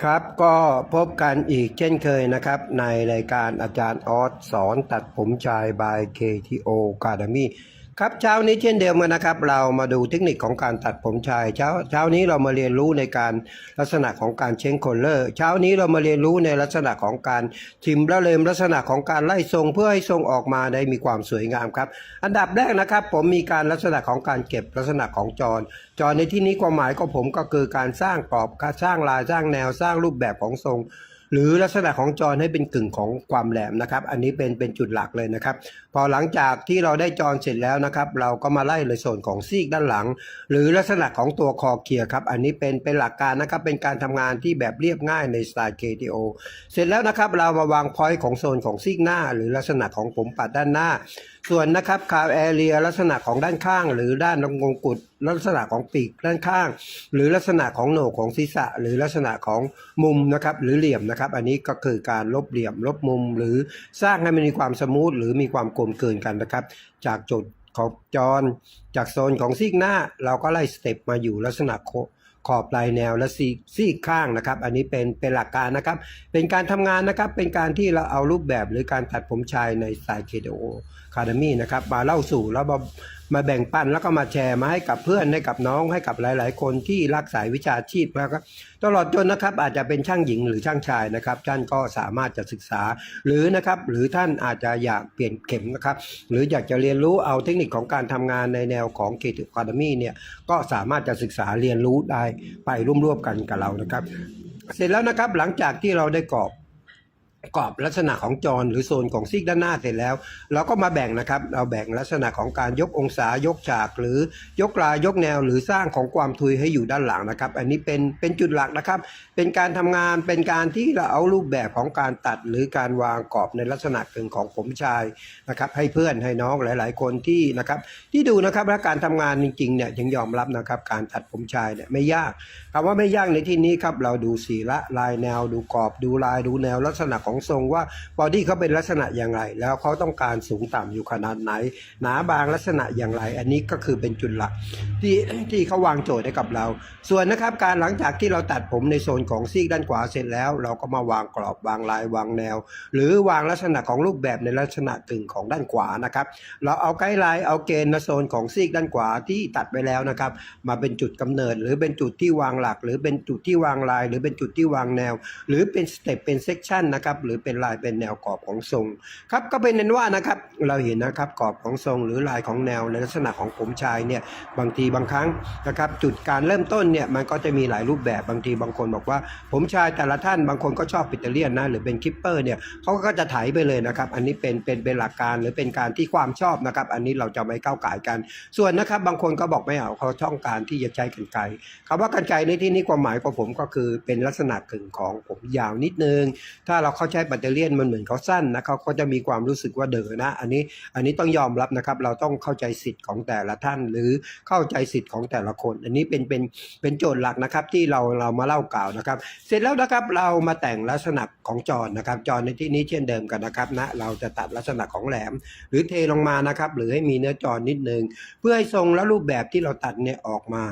ครับก็พบกันอีกเช่นเคยนะครับ ในรายการอาจารย์ออสสอนตัดผมชายบาย KTO Academy ครับเช้านี้เช่นเดิมกันนะครับ เรามาดูเทคนิคของการตัดผมชายเช้าเช้านี้เรามาเรียนรู้ในการลักษณะของการเช้งโคลเลอร์เช้านี้เรามาเรียนรู้ในลักษณะของการทิมและเลมลักษณะของการไล่ทรงเพื่อให้ทรงออกมาได้มีความสวยงามครับ อันดับแรกนะครับ ผมมีการลักษณะของการเก็บลักษณะของจรจรในที่นี้ความหมายของผมก็คือการสร้างกรอบการสร้างลายสร้างแนวสร้างรูปแบบของทรงหรือลักษณะของจรให้เป็นกึ่งของความแหลมนะครับ อันนี้เป็นเป็นจุดหลักเลยนะครับ พอหลังจากที่เราได้จรเสร็จแล้วนะครับ เราก็มาไล่ในส่วนของซีกด้านหลัง หรือลักษณะของตัวคอเคียร์ครับ อันนี้เป็นเป็นหลักการนะครับ เป็นการทำงานที่แบบเรียบง่ายในสไตล์ KTO เสร็จแล้วนะครับ เรามาวางพอยต์ของโซนของซีกหน้า หรือลักษณะของผมปัดด้านหน้า ส่วนนะครับคาแอเรียลักษณะของด้านข้าง หรือด้านงงกุฎลักษณะของปีกด้านข้าง หรือลักษณะของโหนกของศีรษะ หรือลักษณะของมุมนะครับหรือเหลี่ยมนะครับ อันนี้ก็คือการลบเหลี่ยมลบมุม หรือสร้างให้มันมีความสมูทหรือมีความกลมเกินกันนะครับ จากจุดของจร จากโซนของซีกหน้า เราก็ไล่สเต็ปมาอยู่ลักษณะโคขอบปลายแนวและซีซีข้างนะครับ อันนี้เป็นเป็นหลักการนะครับ เป็นการทำงานนะครับ เป็นการที่เราเอารูปแบบหรือการตัดผมชายในสไตล์ KDO Academy นะครับ มาเล่าสู่แล้ว มาแบ่งปันแล้วก็มาแชร์มาให้กับเพื่อนให้กับน้องให้กับหลาย ๆ คนที่รักสายวิชาชีพแล้วก็ตลอดจนนะครับอาจจะเป็นช่างหญิงหรือช่างชายนะครับ ท่านก็สามารถจะศึกษาหรือนะครับหรือท่านอาจจะอยากเปลี่ยนเข็มนะครับหรืออยากจะเรียนรู้เอาเทคนิคของการทำงานในแนวของ k t Academy เนี่ยก็สามารถจะศึกษาเรียนรู้ได้ไปร่วมๆกันกับเรานะครับ เสร็จแล้วนะครับหลังจากที่เราได้กรอบ กรอบลักษณะของจรหรือโซนของซีกด้านหน้าเสร็จแล้ว เราก็มาแบ่งนะครับ เราแบ่งลักษณะของการยกองศายกฉาก หรือยกลายยกแนวหรือสร้างของความทุยให้อยู่ด้านหลังนะครับ อันนี้เป็นเป็นจุดหลักนะครับ เป็นการทำงานเป็นการที่เราเอารูปแบบของการตัดหรือการวางกรอบในลักษณะกึ่งของผมชายนะครับ ให้เพื่อนให้น้องหลาย ๆ คนที่นะครับ ที่ดูนะครับและการทำงานจริงๆเนี่ยยังยอมรับนะครับ การตัดผมชายเนี่ยไม่ยากคำว่าไม่ยากในที่นี้ครับเราดูสีละลายแนวดูกรอบดูลายดูแนวลักษณะของทรงว่าบอดี้เขาเป็นลักษณะอย่างไร แล้วเขาต้องการสูงต่ำอยู่ขนาดไหน หนาบางลักษณะอย่างไร อันนี้ก็คือเป็นจุดหลักที่ที่เขาวางโจทย์ให้กับเรา ส่วนนะครับการหลังจากที่เราตัดผมในโซนของซีกด้านขวาเสร็จแล้ว เราก็มาวางกรอบวางลายวางแนว หรือวางลักษณะของรูปแบบในลักษณะกึ่งของด้านขวานะครับ เราเอาไกด์ไลน์เอาเกณฑ์ในโซนของซีกด้านขวาที่ตัดไปแล้วนะครับ มาเป็นจุดกำเนิด หรือเป็นจุดที่วางหลัก หรือเป็นจุดที่วางลาย หรือเป็นจุดที่วางแนว หรือเป็นสเต็ปเป็นเซกชันนะครับหรือเป็นลายเป็นแนวกรอบของทรงครับก็เป็นนั้นว่านะครับเราเห็นนะครับกรอบของทรงหรือลายของแนวในลักษณะของผมชายเนี่ยบางทีบางครั้งนะครับจุดการเริ่มต้นเนี่ยมันก็จะมีหลายรูปแบบบางทีบางคนบอกว่า ผมชายแต่ละท่านบางคนก็ชอบปิเตเลียนนะหรือเป็นคิปเปอร์เนี่ยเขาก็จะไถไปเลยนะครับอันนี้เป็นเป็นเป็นหลักการหรือเป็นการที่ความชอบนะครับ อันนี้เราจะไม่ก้าวไก่กัน ส่วนนะครับบางคนก็บอกไม่เอาเขาช่องการที่จะใช้กันไกรคำว่ากันไกในที่นี้ความหมายของผมก็คือเป็นลักษณะกึ่งของผมยาวนิดนึง ถ้าเราเข้าใช้แบตเตอรี่ยมันเหมือนเขาสั้นนะเขาก็จะมีความรู้สึกว่าเด๋อนะ อันนี้อันนี้ต้องยอมรับนะครับ เราต้องเข้าใจสิทธิ์ของแต่ละท่าน หรือเข้าใจสิทธิ์ของแต่ละคน อันนี้เป็นเป็นเป็นโจทย์หลักนะครับที่เราเรามาเล่ากล่าวนะครับ เสร็จแล้วนะครับเรามาแต่งลักษณะของจอนะครับ จอในที่นี้เช่นเดิมกันนะครับนะเราจะตัดลักษณะของแหลม หรือเทลงมานะครับ หรือให้มีเนื้อจอนิดนึงเพื่อให้ทรงและรูปแบบที่เราตัดเนี่ยออกมา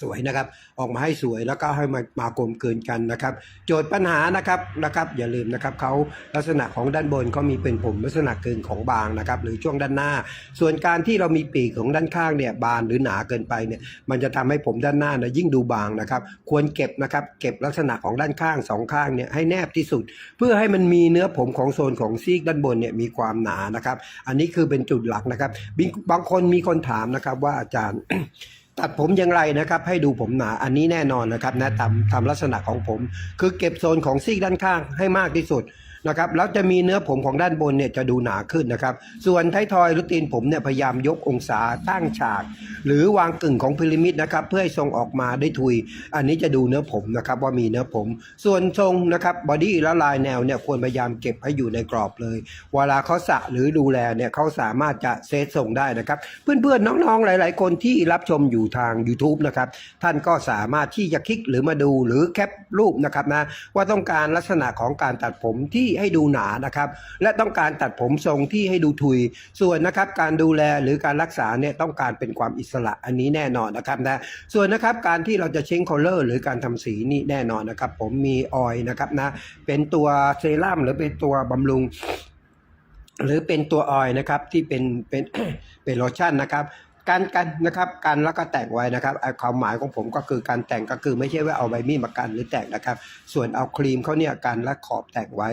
สวยนะครับ ออกมาให้สวยแล้วก็ให้มามากลมเกลืนกันนะครับ โจทย์ปัญหานะครับนะครับ อย่าลืมนะครับเขาลักษณะของด้านบนเขามีเป็นผมลักษณะเกินของบางนะครับ หรือช่วงด้านหน้า ส่วนการที่เรามีปีกของด้านข้างเนี่ยบานหรือหนาเกินไปเนี่ยมันจะทำให้ผมด้านหน้านี่ยยิ่งดูบางนะครับ ควรเก็บนะครับ เก็บลักษณะของด้านข้างสองข้างเนี่ยให้แนบที่สุด เพื่อให้มันมีเนื้อผมของโซนของซีกด้านบนเนี่ยมีความหนานะครับ อันนี้คือเป็นจุดหลักนะครับ บางคนมีคนถามนะครับว่าอาจารย์ ตัดผมอย่างไรนะครับให้ดูผมหนาอันนี้แน่นอนนะครับนะตามตามลักษณะของผม คือเก็บโซนของซีกด้านข้างให้มากที่สุด นะครับแล้วจะมีเนื้อผมของด้านบนเนี่ยจะดูหนาขึ้นนะครับ ส่วนท้ายทอยหรือตีนผมเนี่ยพยายามยกองศาตั้งฉาก หรือวางกึ่งของพีระมิดนะครับเพื่อให้ทรงออกมาได้ทุย อันนี้จะดูเนื้อผมนะครับว่ามีเนื้อผม ส่วนทรงนะครับบอดี้และลายแนวเนี่ยควรพยายามเก็บให้อยู่ในกรอบเลย เวลาเขาสระหรือดูแลเนี่ยเขาสามารถจะเซตส่งได้นะครับ เพื่อนๆน้องๆหลาย ๆ คนที่รับชมอยู่ทาง YouTube นะครับท่านก็สามารถที่จะคลิกหรือมาดูหรือแคปรูปนะครับนะว่าต้องการลักษณะของการตัดผมที่ให้ดูหนานะครับ และต้องการตัดผมทรงที่ให้ดูทุย ส่วนนะครับการดูแลหรือการรักษาเนี่ยต้องการเป็นความอิสระอันนี้แน่นอนนะครับนะส่วนนะครับการที่เราจะเช้งคอลเลอร์หรือการทำสีนี่แน่นอนนะครับ ผมมีออยนะครับนะเป็นตัวเซรั่มหรือเป็นตัวบำรุง หรือเป็นตัวออยนะครับที่เป็นเป็นเป็นโลชั่นนะครับการกันนะครับกันแล้วก็แต่งไว้นะครับความหมายของผมก็คือการแต่งก็คือไม่ใช่ว่าเอาใบมีดมากันหรือแต่งนะครับ ส่วนเอาครีมเขาเนี่ยกันและขอบแต่งไว้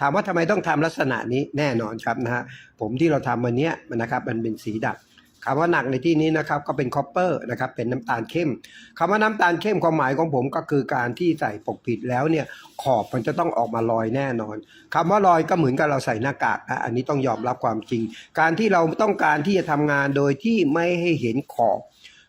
ถามว่าทำไมต้องทำลักษณะนี้แน่นอนครับนะฮะผมที่เราทำวันนี้นะครับมันเป็นสีดักคำว่าหนักในที่นี้นะครับก็เป็นคอปเปอร์นะครับเป็นน้ำตาลเข้มคำว่าน้ำตาลเข้มความหมายของผมก็คือการที่ใส่ปกปิดแล้วเนี่ยขอบมันจะต้องออกมาลอยแน่นอนคำว่าลอยก็เหมือนกับเราใส่หน้ากากนะอันนี้ต้องยอมรับความจริง การที่เราต้องการที่จะทำงานโดยที่ไม่ให้เห็นขอบ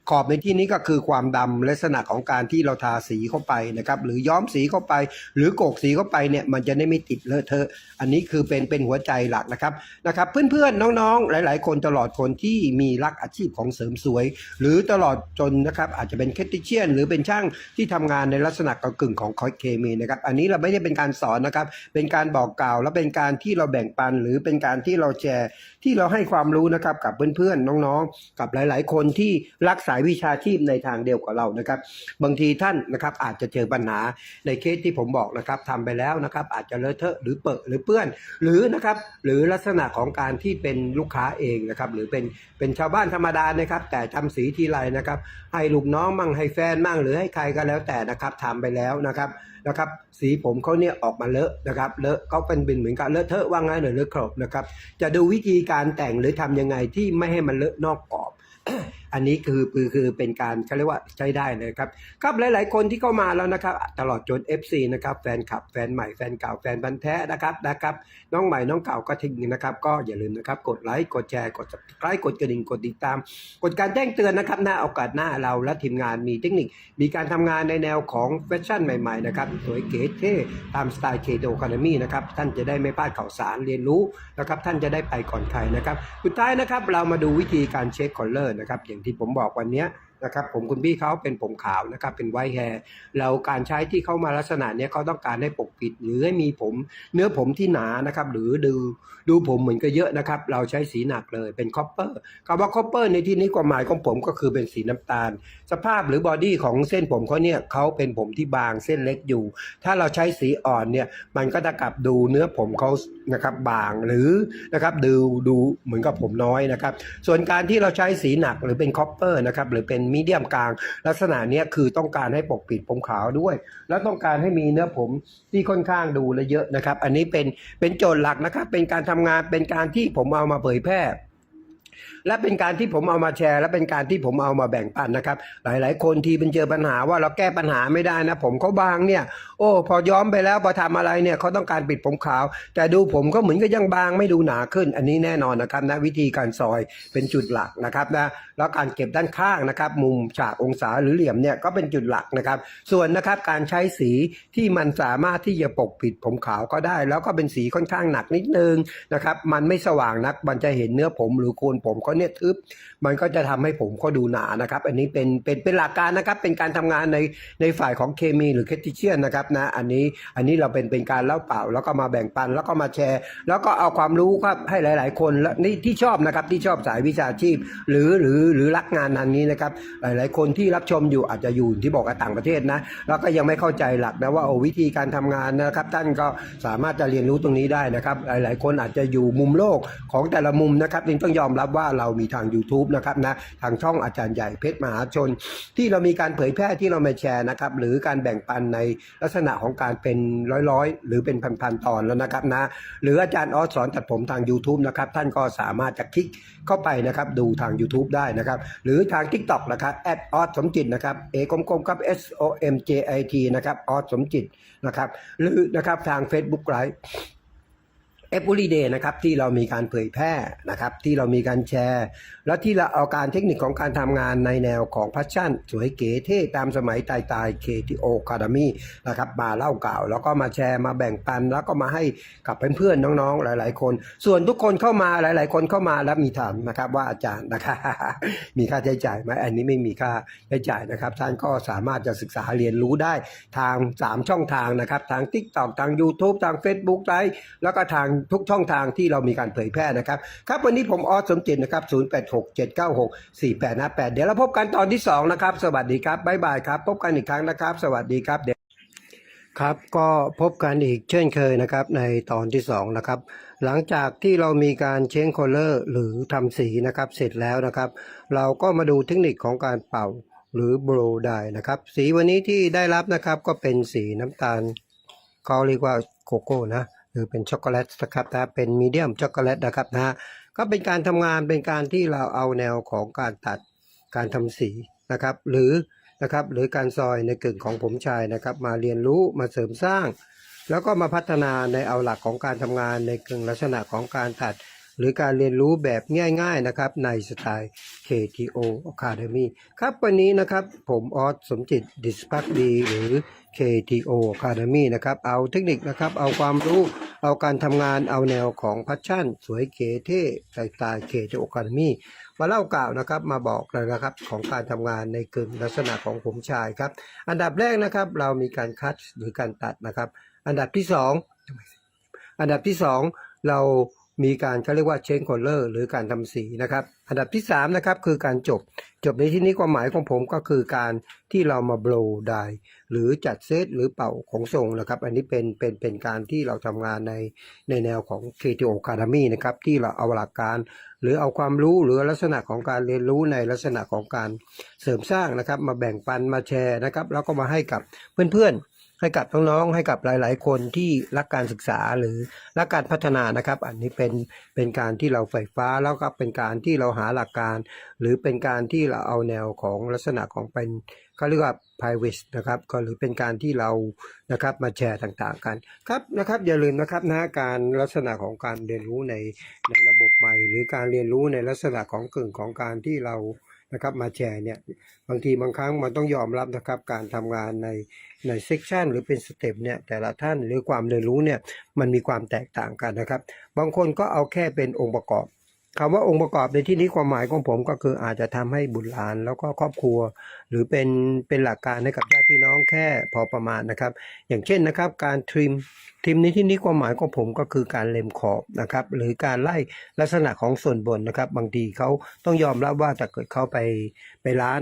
ขอบในที่นี้ก็คือความดำลักษณะของการที่เราทาสีเข้าไปนะครับหรือย้อมสีเข้าไป หรือโกกสีเข้าไปเนี่ยมันจะได้ไม่ติดเลอะเทอะอันนี้คือเป็นเป็นหัวใจหลักนะครับนะครับเพื่อนๆน้องๆ หลาย ๆ คนตลอดคนที่มีรักอาชีพของเสริมสวย หรือตลอดจนนะครับอาจจะเป็นแคติเชียน หรือเป็นช่างที่ทำงานในลักษณะกึ่งของคอยเคมีนะครับอันนี้เราไม่ได้เป็นการสอนนะครับเป็นการบอกกล่าวและเป็นการที่เราแบ่งปัน หรือเป็นการที่เราแชร์ที่เราให้ความรู้นะครับกับเพื่อนๆน้องๆ กับหลาย ๆ คนที่รักสาายวิชาชีพในทางเดียวกับเรานะครับ บางทีท่านนะครับอาจจะเจอปัญหาในเคสที่ผมบอกนะครับทำไปแล้วนะครับ อาจจะเลอะเทอะหรือเปอะหรือเปื้อน หรือนะครับหรือลักษณะของการที่เป็นลูกค้าเองนะครับ หรือเป็นเป็นชาวบ้านธรรมดานะครับ แต่ทำสีทีไรนะครับ ให้ลูกน้องมั่งให้แฟนมั่งหรือให้ใครก็แล้วแต่นะครับทำไปแล้วนะครับนะครับสีผมเขาเนี่ยออกมาเลอะนะครับเลอะเขาเป็นเป็นเหมือนกับเลอะเทอะว่างั้นหรือเลอะครบนะครับ จะดูวิธีการแต่งหรือทำยังไงที่ไม่ให้มันเลอะนอกกรอบอันนี้คือคือคือเป็นการเขาเรียกว่าใช้ได้เลยครับครับหลาย ๆ คนที่เข้ามาแล้วนะครับ ตลอดจน FC นะครับแฟนคลับแฟนใหม่แฟนเก่าแฟนบันแท้นะครับนะครับ น้องใหม่น้องเก่าก็ทิ้งนะครับ ก็อย่าลืมนะครับกดไลค์กดแชร์กด subscribe กดกระดิ่งกดติดตาม กดการแจ้งเตือนนะครับหน้าโอกาสหน้าเราและทีมงานมีเทคนิค มีการทำงานในแนวของแฟชั่นใหม่ ๆ นะครับสวยเก๋เท่ตามสไตล์เคโตคาเดมี่นะครับท่านจะได้ไม่พลาดข่าวสารเรียนรู้นะครับท่านจะได้ไปก่อนใครนะครับสุดท้ายนะครับเรามาดูวิธีการเช็คคอลเลอร์นะครับอย่างที่ผมบอกวันเนี้ย นะครับผมคุณพี่เขาเป็นผมขาวนะครับเป็นไวท์แฮร์เราการใช้ที่เข้ามาลักษณะนี้เขาต้องการให้ปกปิด หรือให้มีผมเนื้อผมที่หนานะครับหรือดูดูผมเหมือนก็เยอะนะครับ เราใช้สีหนักเลยเป็นคอปเปอร์คำว่าคอปเปอร์ในที่นี้ความหมายของผมก็คือเป็นสีน้ำตาล สภาพหรือบอดี้ของเส้นผมเขาเนี่ยเขาเป็นผมที่บางเส้นเล็กอยู่ ถ้าเราใช้สีอ่อนเนี่ยมันก็จะกลับดูเนื้อผมเขานะครับบางหรือนะครับดูดูเหมือนกับผมน้อยนะครับ ส่วนการที่เราใช้สีหนักหรือเป็นคอปเปอร์นะครับหรือเป็นมีเดียมกลาง ลักษณะเนี้ยคือต้องการให้ปกปิดผมขาวด้วย แล้วต้องการให้มีเนื้อผมที่ค่อนข้างดูและเยอะนะครับ อันนี้เป็นเป็นโจทย์หลักนะครับ เป็นการทำงานเป็นการที่ผมเอามาเผยแพร่ และเป็นการที่ผมเอามาแชร์ และเป็นการที่ผมเอามาแบ่งปันนะครับ หลาย ๆ คนที่เป็นเจอปัญหาว่าเราแก้ปัญหาไม่ได้นะ ผมเขาบางเนี่ย โอ้พอย้อมไปแล้วพอทำอะไรเนี่ยเขาต้องการปิดผมขาว แต่ดูผมก็เหมือนกับยังบางไม่ดูหนาขึ้น อันนี้แน่นอนนะครับนะวิธีการซอยเป็นจุดหลักนะครับนะแล้วการเก็บด้านข้างนะครับ มุมฉากองศาหรือเหลี่ยมเนี่ยก็เป็นจุดหลักนะครับ ส่วนนะครับการใช้สีที่มันสามารถที่จะปกปิดผมขาวก็ได้ แล้วก็เป็นสีค่อนข้างหนักนิดนึงนะครับ มันไม่สว่างนักมันจะเห็นเนื้อผมหรือโคนผมเขาเนี่ยทึบมันก็จะทำให้ผมเขาดูหนานะครับ อันนี้เป็นเป็นเป็นหลักการนะครับ เป็นการทำงานในในฝ่ายของเคมีหรือเคติเชียนนะครับนะ อันนี้อันนี้เราเป็นเป็นการเล่าเปล่า แล้วก็มาแบ่งปันแล้วก็มาแชร์ แล้วก็เอาความรู้ครับให้หลาย ๆ คนและนี่ที่ชอบนะครับที่ชอบสายวิชาชีพ หรือหรือหรือรักงานทางนี้นะครับ หลาย ๆ คนที่รับชมอยู่อาจจะอยู่ที่บอกกับต่างประเทศนะ แล้วก็ยังไม่เข้าใจหลักนะว่าโอ้วิธีการทำงานนะครับ ท่านก็สามารถจะเรียนรู้ตรงนี้ได้นะครับ หลาย ๆ คนอาจจะอยู่มุมโลกของแต่ละมุมนะครับจึงต้องยอมรับว่าเรามีทาง YouTube นะครับนะทางช่องอาจารย์ใหญ่เพชรมหาชน ที่เรามีการเผยแพร่ที่เรามาแชร์นะครับหรือการแบ่งปันในลักษณะของการเป็นร้อยๆ หรือเป็นพันๆตอนแล้วนะครับนะหรืออาจารย์ออสสอนตัดผมทาง YouTube นะครับท่านก็สามารถจะคลิกเข้าไปนะครับดูทาง YouTube ได้นะครับหรือทาง TikTok นะครับแอดออสสมจิตนะครับเอกลมๆครับ S O M J I T นะครับออสสมจิตนะครับหรือนะครับทาง Facebook Everyday นะครับที่เรามีการเผยแพร่นะครับที่เรามีการแชร์ แล้วที่เราเอาการเทคนิคของการทำงานในแนวของพัชชั่น สวยเก๋เท่ตามสมัยตายตาย KTO Academy นะครับมาเล่ากล่าว แล้วก็มาแชร์มาแบ่งปัน แล้วก็มาให้กับเพื่อนๆน้องๆหลาย ๆ คน ส่วนทุกคนเข้ามาหลาย ๆ คนเข้ามาแล้วมีถามนะครับว่าอาจารย์นะครับมีค่าใช้จ่ายไหมอันนี้ไม่มีค่าใช้จ่ายนะครับ ท่านก็สามารถจะศึกษาเรียนรู้ได้ทาง 3 ช่องทางนะครับทาง TikTok ทาง YouTube ทาง Facebook ไลฟ์แล้วก็ทางทุกช่องทางที่เรามีการเผยแพร่นะครับ ครับวันนี้ผมออสสมจิตนะครับ 0867964858 เดี๋ยวเราพบกันตอนที่ 2 นะครับ สวัสดีครับบ๊ายบายครับ พบกันอีกครั้งนะครับ สวัสดีครับเดี๋ยวครับก็พบกันอีกเช่นเคยนะครับในตอนที่2นะครับหลังจากที่เรามีการเชนโคลเลอร์หรือทำสีนะครับเสร็จแล้วนะครับ เราก็มาดูเทคนิคของการเป่าหรือโบรได้นะครับสีวันนี้ที่ได้รับนะครับก็เป็นสีน้ำตาลเขาเรียกว่าโกโก้นะ คือเป็นช็อกโกแลตนะครับนะเป็นมีเดียมช็อกโกแลตนะครับนะฮะก็เป็นการทำงานเป็นการที่เราเอาแนวของการตัดการทำสีนะครับ หรือนะครับหรือการซอยในกึ่งของผมชายนะครับ มาเรียนรู้มาเสริมสร้าง แล้วก็มาพัฒนาในเอาหลักของการทำงานในกึ่งลักษณะของการตัด หรือการเรียนรู้แบบง่ายๆนะครับในสไตล์ KTO Academy ครับวันนี้นะครับผมออสสมจิตดิสพักดีหรือ KTO Academy นะครับเอาเทคนิคนะครับเอาความรู้เอาการทำงานเอาแนวของพัชชั่น สวยเก๋เท่สไตล์ KTO Academy มาเล่ากล่าวนะครับมาบอกเลยนะครับของการทำงานในกึ่งลักษณะของผมชายครับ อันดับแรกนะครับเรามีการคัดหรือการตัดนะครับ อันดับที่สองอันดับที่สองเรา มีการเขาเรียกว่าเชนคอลเลอร์หรือการทำสีนะครับ อันดับที่สามนะครับคือการจบ จบในที่นี้ความหมายของผมก็คือการที่เรามาโบว์ไดหรือจัดเซตหรือเป่าของทรงนะครับ อันนี้เป็นเป็นเป็นการที่เราทำงานในในแนวของ KTO Academy นะครับที่เราเอาหลักการหรือเอาความรู้หรือลักษณะของการเรียนรู้ในลักษณะของการเสริมสร้างนะครับ มาแบ่งปันมาแชร์นะครับ แล้วก็มาให้กับเพื่อนๆ ให้กับน้องๆให้กับหลาย ๆ คนที่รักการศึกษาหรือรักการพัฒนานะครับ อันนี้เป็นเป็นการที่เราไฟฟ้าแล้วก็เป็นการที่เราหาหลักการ หรือเป็นการที่เราเอาแนวของลักษณะของเป็นเขาเรียกว่า p r i v a t นะครับก็หรือเป็นการที่เรานะครับมาแชร์ต่างๆกันครับนะครับอย่าลืมนะครับนะการลักษณะของการเรียนรู้ในในระบบใหม่ หรือการเรียนรู้ในลักษณะของกึ่งของการที่เรา นะครับมาแชร์เนี่ยบางทีบางครั้งมันต้องยอมรับนะครับการทำงานในในเซกชันหรือเป็นสเต็ปเนี่ยแต่ละท่านหรือความเรียนรู้เนี่ยมันมีความแตกต่างกันนะครับ บางคนก็เอาแค่เป็นองค์ประกอบ คำว่าองค์ประกอบในที่นี้ความหมายของผมก็คืออาจจะทำให้บุตรหลาน แล้วก็ครอบครัว หรือเป็นเป็นหลักการให้กับญาติพี่น้องแค่พอประมาณนะครับ อย่างเช่นนะครับการทริมทริมในที่นี้ความหมายของผมก็คือการเล็มขอบนะครับ หรือการไล่ลักษณะของส่วนบนนะครับ บางทีเขาต้องยอมรับว่าถ้าเกิดเขาไปไปร้าน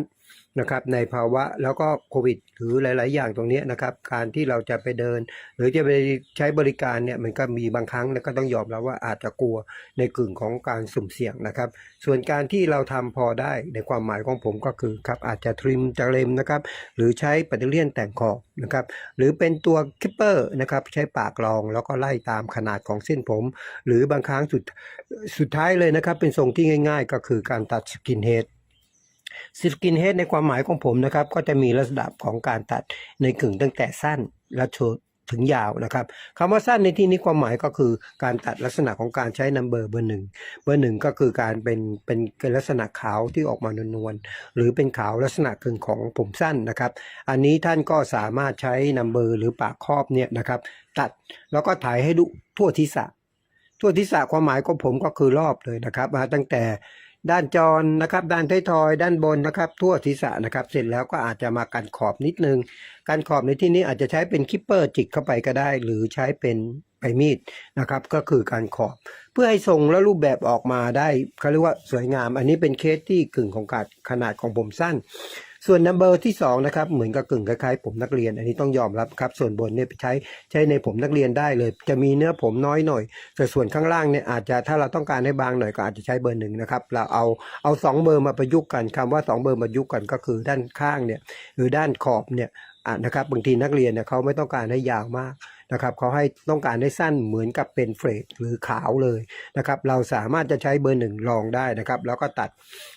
นะครับในภาวะแล้วก็โควิดหรือหลาย ๆ อย่างตรงนี้นะครับ การที่เราจะไปเดิน หรือจะไปใช้บริการเนี่ยมันก็มีบางครั้งแล้วก็ต้องยอมรับว่าอาจจะกลัวในกึ่งของการสุ่มเสี่ยงนะครับ ส่วนการที่เราทำพอได้ในความหมายของผมก็คือครับอาจจะทริมจะเลมนะครับ หรือใช้ปัตเตอร์เลียนแต่งขอบนะครับหรือเป็นตัวคิปเปอร์นะครับใช้ปากรองแล้วก็ไล่ตามขนาดของเส้นผม หรือบางครั้งสุดสุดท้ายเลยนะครับ เป็นทรงที่ง่าย ๆ ก็คือการตัดสกินเฮด สกินเฮดในความหมายของผมนะครับ ก็จะมีระดับของการตัดในกึ่งตั้งแต่สั้นและโชถึงยาวนะครับคำว่าสั้นในที่นี้ความหมายก็คือการตัดลักษณะของการใช้นัมเบอร์เบอร์หนึ่งเบอร์หนึ่งก็คือการเป็นเป็นลักษณะขาวที่ออกมานวลๆหรือเป็นขาวลักษณะกึ่งของผมสั้นนะครับ อันนี้ท่านก็สามารถใช้นัมเบอร์หรือปากครอบเนี่ยนะครับ ตัดแล้วก็ถ่ายให้ดูทั่วทิศะทั่วทิศะความหมายของผมก็คือรอบเลยนะครับ มาตั้งแต่ ด้านจรนะครับ ด้านท้ายทอย ด้านบนนะครับ ทั่วทิศะนะครับ เสร็จแล้วก็อาจจะมากันขอบนิดนึง การขอบในที่นี้อาจจะใช้เป็นคิปเปอร์จิกเข้าไปก็ได้ หรือใช้เป็นใบมีดนะครับ ก็คือการขอบ เพื่อให้ทรงและรูปแบบออกมาได้เขาเรียกว่าสวยงาม อันนี้เป็นเคสที่กึ่งของการขนาดของผมสั้น ส่วนนัมเบอร์ที่2นะครับเหมือนกับกึ่งคล้ายๆผมนักเรียน อันนี้ต้องยอมรับครับ ส่วนบนเนี่ยใช้ใช้ในผมนักเรียนได้เลย จะมีเนื้อผมน้อยหน่อยแต่ส่วนข้างล่างเนี่ยอาจจะถ้าเราต้องการให้บางหน่อยก็อาจจะใช้เบอร์หนึ่งนะครับเราเอาเอาสองเบอร์มาประยุกต์กันคำว่าสองเบอร์มาประยุกต์กันก็คือด้านข้างเนี่ยหรือด้านขอบเนี่ยะนะครับบางทีนักเรียนเนี่ยเขาไม่ต้องการให้ยาวมาก นะครับเขาให้ต้องการให้สั้นเหมือนกับเป็นเฟรดหรือขาวเลยนะครับเราสามารถจะใช้เบอร์หนึ่งรองได้นะครับ แล้วก็ตัด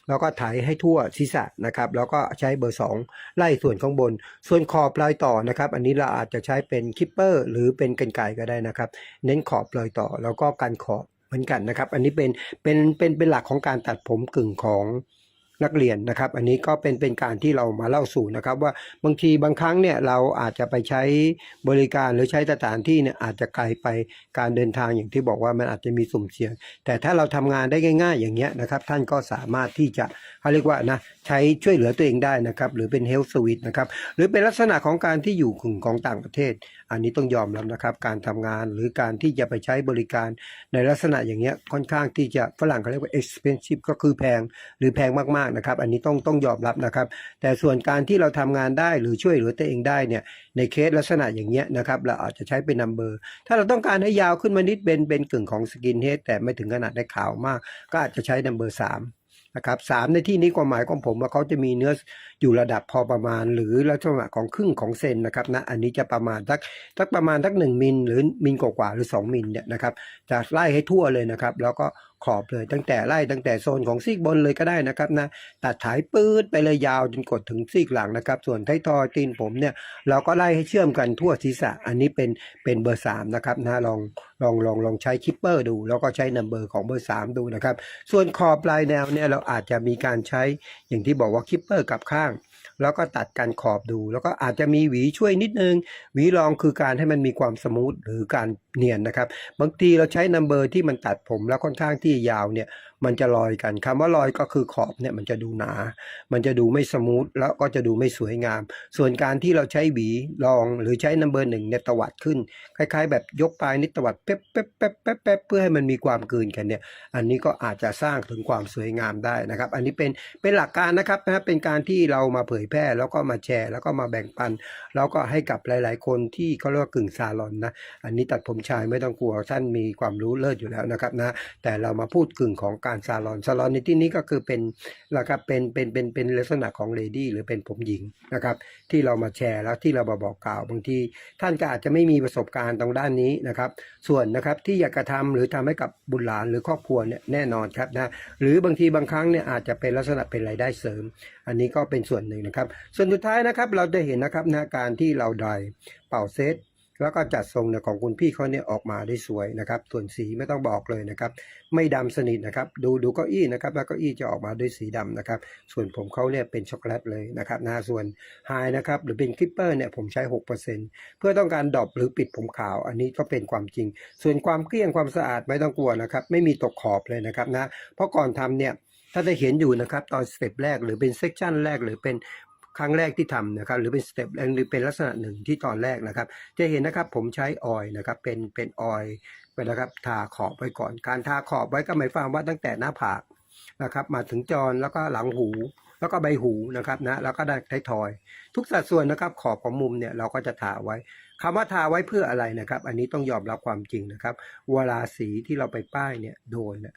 แล้วก็ไถให้ทั่วศีรษะนะครับแล้วก็ใช้เบอร์สองไล่ส่วนข้างบน ส่วนขอบรอยต่อนะครับ อันนี้เราอาจจะใช้เป็นคิปเปอร์หรือเป็นกันไกรก็ได้นะครับ เน้นขอบรอยต่อแล้วก็การขอบเหมือนกันนะครับ อันนี้เป็นเป็นเป็นเป็นหลักของการตัดผมกึ่งของ นักเรียนนะครับ อันนี้ก็เป็นเป็นการที่เรามาเล่าสู่นะครับ ว่าบางทีบางครั้งเนี่ยเราอาจจะไปใช้บริการหรือใช้สถานที่เนี่ยอาจจะไกลไปการเดินทางอย่างที่บอกว่ามันอาจจะมีสุ่มเสี่ยง แต่ถ้าเราทำงานได้ง่าย ๆ อย่างเงี้ยนะครับ ท่านก็สามารถที่จะเขาเรียกว่านะใช้ช่วยเหลือตัวเองได้นะครับ หรือเป็นเฮลท์สวิตนะครับหรือเป็นลักษณะของการที่อยู่กึ่งของต่างประเทศ อันนี้ต้องยอมรับนะครับ การทำงานหรือการที่จะไปใช้บริการในลักษณะอย่างเงี้ยค่อนข้างที่จะฝรั่งเขาเรียกว่า expensive ก็คือแพงหรือแพงมากๆนะครับ อันนี้ต้องต้องยอมรับนะครับ แต่ส่วนการที่เราทำงานได้หรือช่วยเหลือตัวเองได้เนี่ยในเคสลักษณะอย่างเงี้ยนะครับเราอาจจะใช้เป็นนัมเบอร์ถ้าเราต้องการให้ยาวขึ้นมานิดเป็นเป็นกึ่งของสกินเฮดแต่ไม่ถึงขนาดได้ขาวมาก ก็อาจจะใช้นัมเบอร์สาม นะครับสามในที่นี้ความหมายของผมว่าเขาจะมีเนื้ออยู่ระดับพอประมาณ หรือลักษณะของครึ่งของเซนนะครับนะอันนี้จะประมาณสักสักประมาณสักหนึ่งมิลหรือมิลกว่าหรือ 2 มิลเนี่ยนะครับจะไล่ให้ทั่วเลยนะครับ แล้วก็ ขอบเลย ตั้งแต่ไล่ตั้งแต่โซนของซีกบนเลยก็ได้นะครับนะตัดถ่ายปื๊ดไปเลยยาวจนกดถึงซีกหลังนะครับ ส่วนท้ายทอยตีนผมเนี่ยเราก็ไล่ให้เชื่อมกันทั่วศีรษะ อันนี้เป็นเป็นเบอร์สามนะครับนะลองลองลองลองใช้คิปเปอร์ดู แล้วก็ใช้นัมเบอร์ของเบอร์สามดูนะครับ ส่วนขอบปลายแนวเนี่ยเราอาจจะมีการใช้อย่างที่บอกว่าคิปเปอร์กับข้าง แล้วก็ตัดการขอบดู แล้วก็อาจจะมีหวีช่วยนิดนึง หวีรองคือการให้มันมีความสมูทหรือการเนียนนะครับ บางทีเราใช้นัมเบอร์ที่มันตัดผมแล้วค่อนข้างที่ยาวเนี่ย มันจะลอยกันคำว่าลอยก็คือขอบเนี่ยมันจะดูหนา มันจะดูไม่สมูทแล้วก็จะดูไม่สวยงาม ส่วนการที่เราใช้หวีรองหรือใช้นัมเบอร์หนึ่งเนี่ยตวัดขึ้น คล้าย ๆ แบบยกปลายนิดตวัดเป๊ะเป๊ะเป๊ะเป๊ะเป๊ะเพื่อให้มันมีความกลืนกันเนี่ย อันนี้ก็อาจจะสร้างถึงความสวยงามได้นะครับ อันนี้เป็นเป็นหลักการนะครับนะเป็นการที่เรามาเผยแพร่แล้วก็มาแชร์ แล้วก็มาแบ่งปัน แล้วก็ให้กับหลาย ๆ คนที่เขาเรียกว่ากึ่งซาลอนนะอันนี้ตัดผมชายไม่ต้องกลัวท่านมีความรู้เลิศอยู่แล้วนะครับนะแต่เรามาพูดกึ่งของการซาลอนซาลอนในที่นี้ก็คือเป็นนะครับเป็นเป็นเป็นเป็นลักษณะของเลดี้หรือเป็นผมหญิงนะครับ ที่เรามาแชร์แล้วที่เรามาบอกกล่าวบางที ท่านก็อาจจะไม่มีประสบการณ์ตรงด้านนี้นะครับ ส่วนนะครับที่อยากกระทำหรือทำให้กับบุตรหลานหรือครอบครัวเนี่ยแน่นอนครับนะหรือบางทีบางครั้งเนี่ยอาจจะเป็นลักษณะเป็นรายได้เสริม อันนี้ก็เป็นส่วนหนึ่งนะครับ ส่วนสุดท้ายนะครับเราจะเห็นนะครับนะการที่เราไดร์เป่าเซต แล้วก็จัดทรงเนี่ยของคุณพี่เขาเนี่ยออกมาได้สวยนะครับส่วนสีไม่ต้องบอกเลยนะครับ ไม่ดำสนิทนะครับ ดูดูเก้าอี้นะครับ แล้วเก้าอี้จะออกมาด้วยสีดำนะครับ ส่วนผมเขาเนี่ยเป็นช็อกโกแลตเลยนะครับนะส่วนไฮนะครับหรือเป็นคลิปเปอร์เนี่ยผมใช้ 6%เพื่อต้องการดอปหรือปิดผมขาว อันนี้ก็เป็นความจริง ส่วนความเกลี้ยงความสะอาดไม่ต้องกลัวนะครับ ไม่มีตกขอบเลยนะครับนะเพราะก่อนทำเนี่ยถ้าได้เห็นอยู่นะครับตอนสเต็ปแรกหรือเป็นเซกชันแรกหรือเป็น ครั้งแรกที่ทำนะครับหรือเป็นสเต็ปหรือเป็นลักษณะหนึ่งที่ตอนแรกนะครับ จะเห็นนะครับผมใช้ออยนะครับเป็นเป็นออยไปนะครับทาขอบไว้ก่อน การทาขอบไว้ก็หมายความว่าตั้งแต่หน้าผากนะครับ มาถึงจรแล้วก็หลังหู แล้วก็ใบหูนะครับนะแล้วก็ได้ท้ายทอย ทุกสัดส่วนนะครับขอบของมุมเนี่ยเราก็จะทาไว้คำว่าทาไว้เพื่ออะไรนะครับ อันนี้ต้องยอมรับความจริงนะครับ เวลาสีที่เราไปป้ายเนี่ยโดนเนี่ย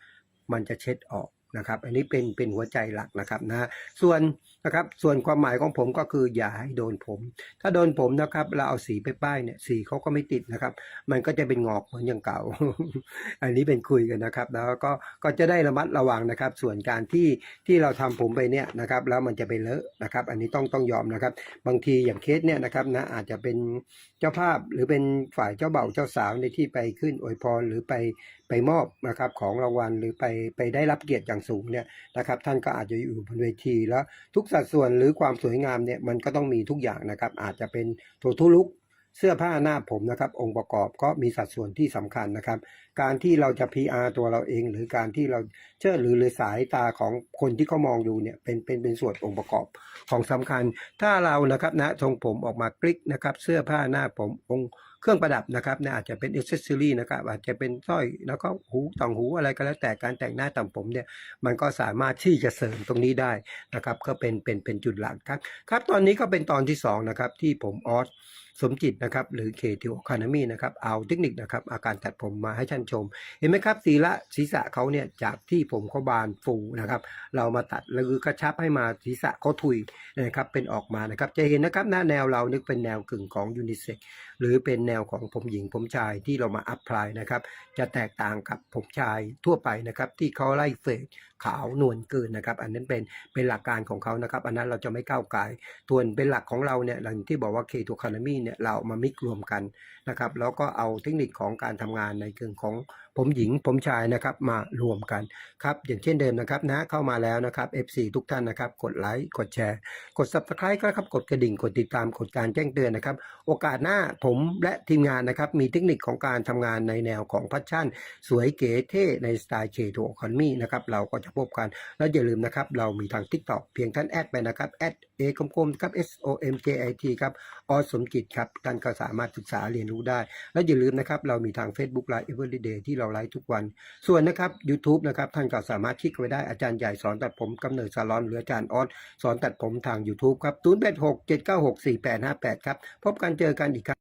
มันจะเช็ดออกนะครับ อันนี้เป็นเป็นหัวใจหลักนะครับนะส่วน นะครับ ส่วนความหมายของผมก็คืออย่าให้โดนผม ถ้าโดนผมนะครับ เราเอาสีไปป้ายเนี่ยสีเขาก็ไม่ติดนะครับ มันก็จะเป็นงอกเหมือนอย่างเก่า อันนี้เป็นคุยกันนะครับ แล้วก็ก็จะได้ระมัดระวังนะครับ ส่วนการที่ที่เราทำผมไปเนี่ยนะครับ แล้วมันจะไปเลอะนะครับ อันนี้ต้องต้องยอมนะครับ บางทีอย่างเคสเนี่ยนะครับนะอาจจะเป็นเจ้าภาพหรือเป็นฝ่ายเจ้าเบ่าเจ้าสาวในที่ไปขึ้นอวยพรหรือไป ไปมอบนะครับของรางวัลหรือไปไปได้รับเกียรติอย่างสูงเนี่ยนะครับท่านก็อาจจะอยู่บนเวทีแล้วทุกสัดส่วนหรือความสวยงามเนี่ยมันก็ต้องมีทุกอย่างนะครับอาจจะเป็นโททุลุกเสื้อผ้าหน้าผมนะครับ องค์ประกอบก็มีสัดส่วนที่สำคัญนะครับ การที่เราจะ PR ตัวเราเอง หรือการที่เราเชื่อหรือหรือสายตาของคนที่เขามองดูเนี่ยเป็นเป็นเป็นส่วนองค์ประกอบของสำคัญ ถ้าเรานะครับนะทรงผมออกมากริกนะครับ เสื้อผ้าหน้าผมองค์ เครื่องประดับนะครับเนี่ยอาจจะเป็นอิเซสซอรี่นะครับอาจจะเป็นสร้อยแล้วก็หูต่างหูอะไรก็แล้วแต่การแต่งหน้าต่างผมเนี่ยมันก็สามารถที่จะเสริมตรงนี้ได้นะครับก็เป็นเป็นเป็นจุดหลักครับครับตอนนี้ก็เป็นตอนที่สองนะครับที่ผมออส สมจิตนะครับหรือเคทีโอคานามีนะครับเอาเทคนิคนะครับอาการตัดผมมาให้ท่านชม เห็นไหมครับศีระศีรษะเขาเนี่ยจากที่ผมเขาบานฟูนะครับเรามาตัดหรือกระชับให้มาศีรษะเขาทุยนะครับเป็นออกมานะครับจะเห็นนะครับหน้าแนวเรานึกเป็นแนวกึ่งของยูนิเซ็กหรือเป็นแนวของผมหญิงผมชายที่เรามาอัพพลายนะครับจะแตกต่างกับผมชายทั่วไปนะครับที่เขาไล่เฟด ขาวนวลเกินนะครับ อันนั้นเป็นเป็นหลักการของเขานะครับ อันนั้นเราจะไม่ก้าวไกลส่วนเป็นหลักของเราเนี่ยหลังที่บอกว่าเคทูคานามีเนี่ยเราเอามามิกรวมกันนะครับ แล้วก็เอาเทคนิคของการทำงานในเรื่องของผมหญิงผมชายนะครับมารวมกันครับอย่างเช่นเดิมนะครับนะเข้ามาแล้วนะครับ FC ทุกท่านนะครับ กดไลค์กดแชร์ กด Subscribe ก็ครับกดกระดิ่งกดติดตามกดการแจ้งเตือนนะครับ โอกาสหน้าผมและทีมงานนะครับ มีเทคนิคของการทำงานในแนวของพัชชั่น สวยเก๋เท่ในสไตล์เคทูคอนมี่นะครับเราก็จะพบกัน แล้วอย่าลืมนะครับ เรามีทาง TikTok เพียงท่านแอดไปนะครับแอดเอกลมๆครับ S O M J I T ครับอสมจิตครับท่านก็สามารถศึกษาเรียนรู้ได้ และอย่าลืมนะครับเรามีทาง Facebook Live Everyday ที่เราไลฟ์ทุกวัน ส่วนนะครับ YouTube นะครับท่านก็สามารถคลิกไปได้อาจารย์ใหญ่สอนตัดผมกำเนิดซาลอนหรืออาจารย์ออสสอนตัดผมทาง YouTube ครับ 0 8 6 7 9 6 4 8 5 8 ครับ พบกันเจอกันอีกครั้ง